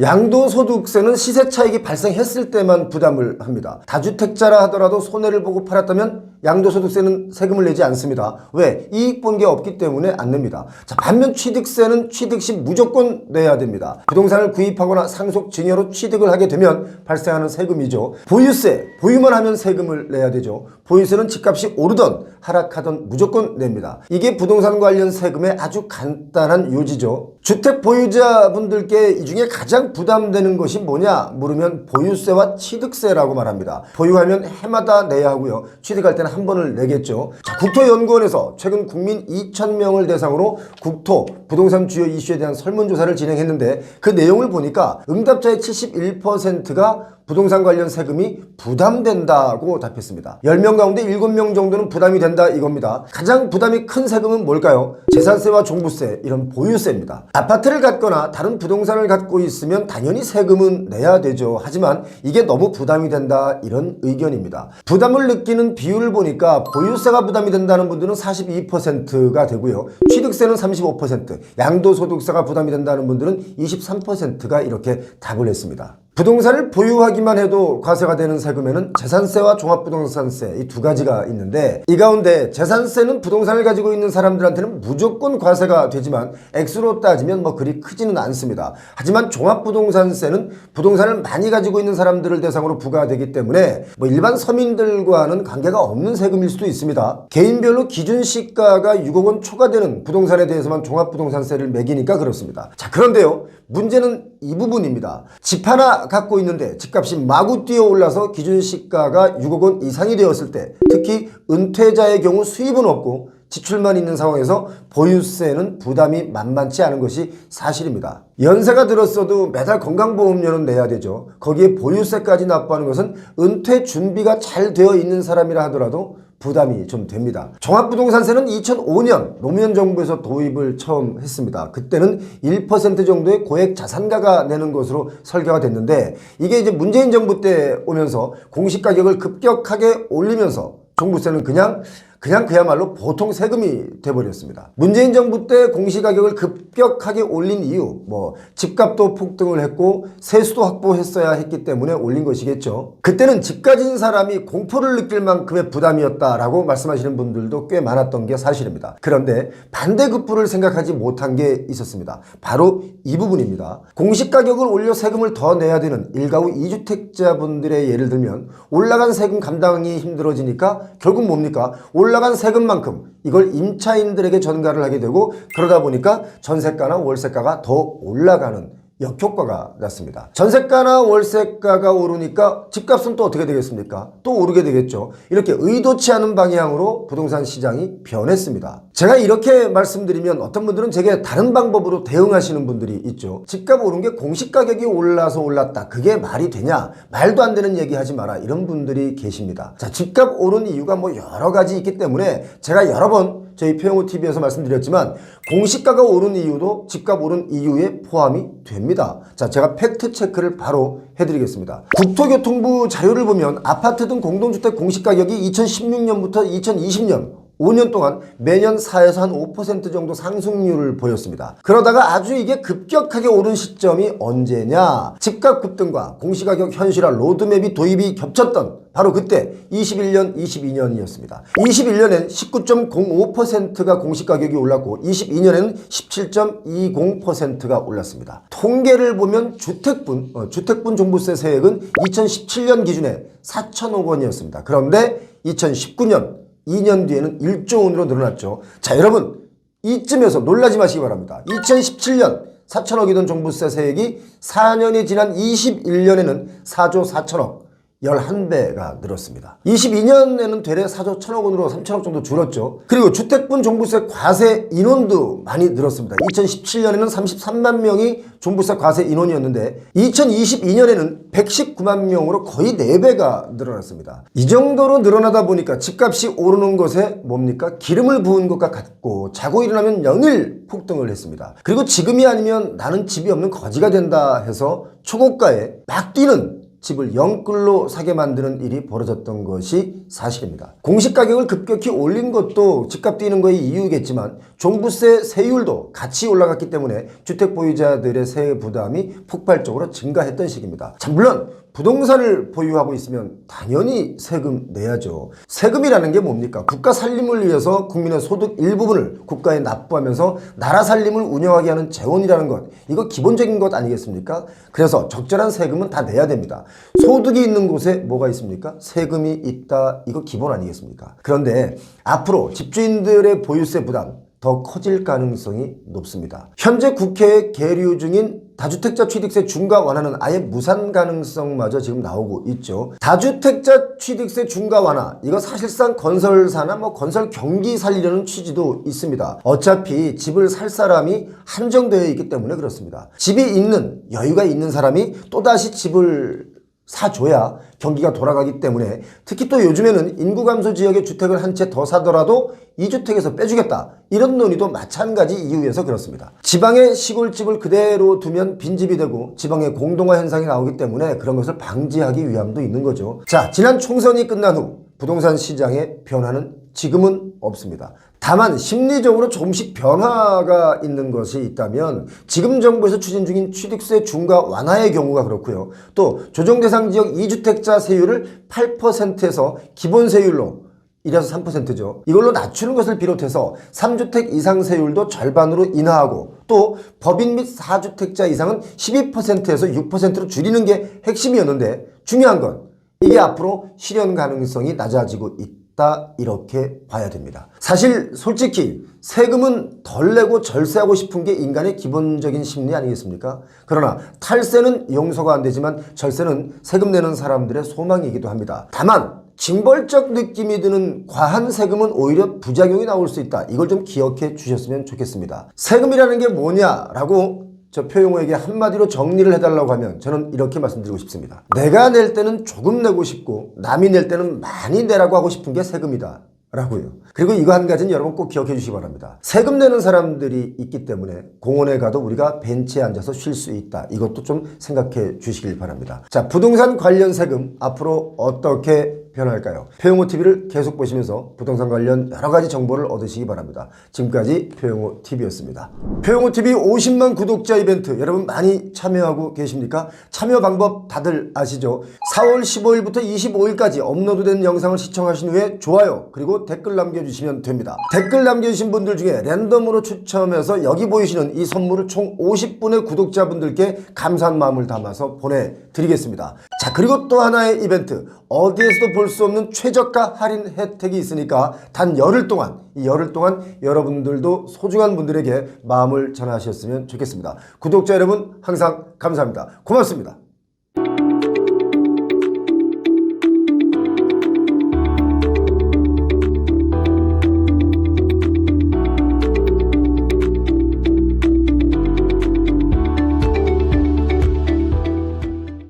양도소득세는 시세 차익이 발생했을 때만 부담을 합니다. 다주택자라 하더라도 손해를 보고 팔았다면 양도소득세는 세금을 내지 않습니다. 왜? 이익 본 게 없기 때문에 안 냅니다. 자, 반면 취득세는 취득 시 무조건 내야 됩니다. 부동산을 구입하거나 상속 증여로 취득을 하게 되면 발생하는 세금이죠. 보유세, 보유만 하면 세금을 내야 되죠. 보유세는 집값이 오르던 하락하던 무조건 냅니다. 이게 부동산 관련 세금의 아주 간단한 요지죠. 주택 보유자분들께 이 중에 가장 부담되는 것이 뭐냐 물으면 보유세와 취득세라고 말합니다. 보유하면 해마다 내야 하고요. 취득할 때는 한 번을 내겠죠. 자, 국토연구원에서 최근 국민 2,000명을 대상으로 국토 부동산 주요 이슈에 대한 설문조사를 진행했는데 그 내용을 보니까 응답자의 71%가 부동산 관련 세금이 부담된다고 답했습니다. 10명 가운데 7명 정도는 부담이 된다 이겁니다. 가장 부담이 큰 세금은 뭘까요? 재산세와 종부세, 이런 보유세입니다. 아파트를 갖거나 다른 부동산을 갖고 있으면 당연히 세금은 내야 되죠. 하지만 이게 너무 부담이 된다 이런 의견입니다. 부담을 느끼는 비율을 보니까 보유세가 부담이 된다는 분들은 42%가 되고요. 취득세는 35%, 양도소득세가 부담이 된다는 분들은 23%가 이렇게 답을 했습니다. 부동산을 보유하기만 해도 과세가 되는 세금에는 재산세와 종합부동산세 이 두 가지가 있는데 이 가운데 재산세는 부동산을 가지고 있는 사람들한테는 무조건 과세가 되지만 액수로 따지면 뭐 그리 크지는 않습니다. 하지만 종합부동산세는 부동산을 많이 가지고 있는 사람들을 대상으로 부과되기 때문에 뭐 일반 서민들과는 관계가 없는 세금일 수도 있습니다. 개인별로 기준 시가가 6억 원 초과되는 부동산에 대해서만 종합부동산세를 매기니까 그렇습니다. 자 그런데요 문제는 이 부분입니다. 집 하나 갖고 있는데 집값이 마구 뛰어 올라서 기준 시가가 6억 원 이상이 되었을 때 특히 은퇴자의 경우 수입은 없고 지출만 있는 상황에서 보유세는 부담이 만만치 않은 것이 사실입니다. 연세가 들었어도 매달 건강보험료는 내야 되죠. 거기에 보유세까지 납부하는 것은 은퇴 준비가 잘 되어 있는 사람이라 하더라도 부담이 좀 됩니다. 종합부동산세는 2005년 노무현 정부에서 도입을 처음 했습니다. 그때는 1% 정도의 고액 자산가가 내는 것으로 설계가 됐는데 이게 이제 문재인 정부 때 오면서 공시가격을 급격하게 올리면서 종부세는 그냥 그냥 그야말로 보통 세금이 돼버렸습니다. 문재인 정부 때 공시가격을 급격하게 올린 이유, 뭐 집값도 폭등을 했고 세수도 확보했어야 했기 때문에 올린 것이겠죠. 그때는 집 가진 사람이 공포를 느낄 만큼의 부담이었다라고 말씀하시는 분들도 꽤 많았던 게 사실입니다. 그런데 반대급부를 생각하지 못한 게 있었습니다. 바로 이 부분입니다. 공시가격을 올려 세금을 더 내야 되는 일가구 2주택자분들의 예를 들면 올라간 세금 감당이 힘들어지니까 결국 뭡니까? 올 라간 세금만큼 이걸 임차인들에게 전가를 하게 되고 그러다 보니까 전세가나 월세가가 더 올라가는 역효과가 났습니다. 전세가나 월세가가 오르니까 집값은 또 어떻게 되겠습니까? 또 오르게 되겠죠. 이렇게 의도치 않은 방향으로 부동산 시장이 변했습니다. 제가 이렇게 말씀드리면 어떤 분들은 제게 다른 방법으로 대응하시는 분들이 있죠. 집값 오른 게 공시 가격이 올라서 올랐다. 그게 말이 되냐? 말도 안 되는 얘기 하지 마라. 이런 분들이 계십니다. 자, 집값 오른 이유가 뭐 여러 가지 있기 때문에 제가 여러 번 저희 표영호 TV에서 말씀드렸지만 공시가가 오른 이유도 집값 오른 이유에 포함이 됩니다. 자, 제가 팩트 체크를 바로 해드리겠습니다. 국토교통부 자료를 보면 아파트 등 공동주택 공시가격이 2016년부터 2020년 5년 동안 매년 4에서 한 5% 정도 상승률을 보였습니다. 그러다가 아주 이게 급격하게 오른 시점이 언제냐? 집값 급등과 공시가격 현실화 로드맵이 도입이 겹쳤던 바로 그때 21년, 22년이었습니다. 21년엔 19.05%가 공시가격이 올랐고 22년에는 17.20%가 올랐습니다. 통계를 보면 주택분, 어, 주택분 종부세 세액은 2017년 기준에 4천억 원이었습니다. 그런데 2019년 2년 뒤에는 1조 원으로 늘어났죠. 자, 여러분, 이쯤에서 놀라지 마시기 바랍니다. 2017년 4천억이던 종부세 세액이 4년이 지난 21년에는 4조 4천억. 11배가 늘었습니다. 22년에는 되레 4조 1천억 원으로 3천억 정도 줄었죠. 그리고 주택분 종부세 과세 인원도 많이 늘었습니다. 2017년에는 33만 명이 종부세 과세 인원이었는데 2022년에는 119만 명으로 거의 4배가 늘어났습니다. 이 정도로 늘어나다 보니까 집값이 오르는 것에 뭡니까? 기름을 부은 것과 같고 자고 일어나면 연일 폭등을 했습니다. 그리고 지금이 아니면 나는 집이 없는 거지가 된다 해서 초고가에 막 뛰는 집을 영끌로 사게 만드는 일이 벌어졌던 것이 사실입니다. 공시 가격을 급격히 올린 것도 집값 뛰는 거의 이유겠지만 종부세 세율도 같이 올라갔기 때문에 주택 보유자들의 세액 부담이 폭발적으로 증가했던 시기입니다. 자, 물론 부동산을 보유하고 있으면 당연히 세금 내야죠. 세금이라는 게 뭡니까? 국가 살림을 위해서 국민의 소득 일부분을 국가에 납부하면서 나라 살림을 운영하게 하는 재원이라는 것. 이거 기본적인 것 아니겠습니까? 그래서 적절한 세금은 다 내야 됩니다. 소득이 있는 곳에 뭐가 있습니까? 세금이 있다. 이거 기본 아니겠습니까? 그런데 앞으로 집주인들의 보유세 부담 더 커질 가능성이 높습니다. 현재 국회에 계류 중인 다주택자 취득세 중과 완화는 아예 무산 가능성마저 지금 나오고 있죠. 다주택자 취득세 중과 완화 이거 사실상 건설사나 뭐 건설 경기 살리려는 취지도 있습니다. 어차피 집을 살 사람이 한정되어 있기 때문에 그렇습니다. 집이 있는 여유가 있는 사람이 또다시 집을 사줘야 경기가 돌아가기 때문에 특히 또 요즘에는 인구 감소 지역의 주택을 한 채 더 사더라도 이 주택에서 빼주겠다 이런 논의도 마찬가지 이유에서 그렇습니다. 지방의 시골집을 그대로 두면 빈집이 되고 지방의 공동화 현상이 나오기 때문에 그런 것을 방지하기 위함도 있는 거죠. 자 지난 총선이 끝난 후 부동산 시장의 변화는 지금은 없습니다. 다만 심리적으로 조금씩 변화가 있는 것이 있다면 지금 정부에서 추진 중인 취득세 중과 완화의 경우가 그렇고요. 또 조정 대상 지역 2주택자 세율을 8%에서 기본 세율로 1에서 3%죠. 이걸로 낮추는 것을 비롯해서 3주택 이상 세율도 절반으로 인하하고 또 법인 및 4주택자 이상은 12%에서 6%로 줄이는 게 핵심이었는데 중요한 건 이게 앞으로 실현 가능성이 낮아지고 있다 이렇게 봐야 됩니다. 사실 솔직히 세금은 덜 내고 절세하고 싶은 게 인간의 기본적인 심리 아니겠습니까? 그러나 탈세는 용서가 안 되지만 절세는 세금 내는 사람들의 소망이기도 합니다. 다만 징벌적 느낌이 드는 과한 세금은 오히려 부작용이 나올 수 있다. 이걸 좀 기억해 주셨으면 좋겠습니다. 세금이라는 게 뭐냐라고 저 표용호에게 한마디로 정리를 해달라고 하면 저는 이렇게 말씀드리고 싶습니다. 내가 낼 때는 조금 내고 싶고 남이 낼 때는 많이 내라고 하고 싶은 게 세금이다. 라고요. 그리고 이거 한 가지는 여러분 꼭 기억해 주시기 바랍니다. 세금 내는 사람들이 있기 때문에 공원에 가도 우리가 벤치에 앉아서 쉴 수 있다. 이것도 좀 생각해 주시길 바랍니다. 자, 부동산 관련 세금 앞으로 어떻게 변할까요? 표용호 TV를 계속 보시면서 부동산 관련 여러 가지 정보를 얻으시기 바랍니다. 지금까지 표용호 TV였습니다. 표용호 TV 50만 구독자 이벤트 여러분 많이 참여하고 계십니까? 참여 방법 다들 아시죠? 4월 15일부터 25일까지 업로드된 영상을 시청하신 후에 좋아요 그리고 댓글 남겨주시면 됩니다. 댓글 남겨주신 분들 중에 랜덤으로 추첨해서 여기 보이시는 이 선물을 총 50분의 구독자분들께 감사한 마음을 담아서 보내드리겠습니다. 자 그리고 또 하나의 이벤트 어디에서도 볼 수 없는 최저가 할인 혜택이 있으니까 단 열흘 동안 이 열흘 동안 여러분들도 소중한 분들에게 마음을 전하셨으면 좋겠습니다. 구독자 여러분 항상 감사합니다. 고맙습니다.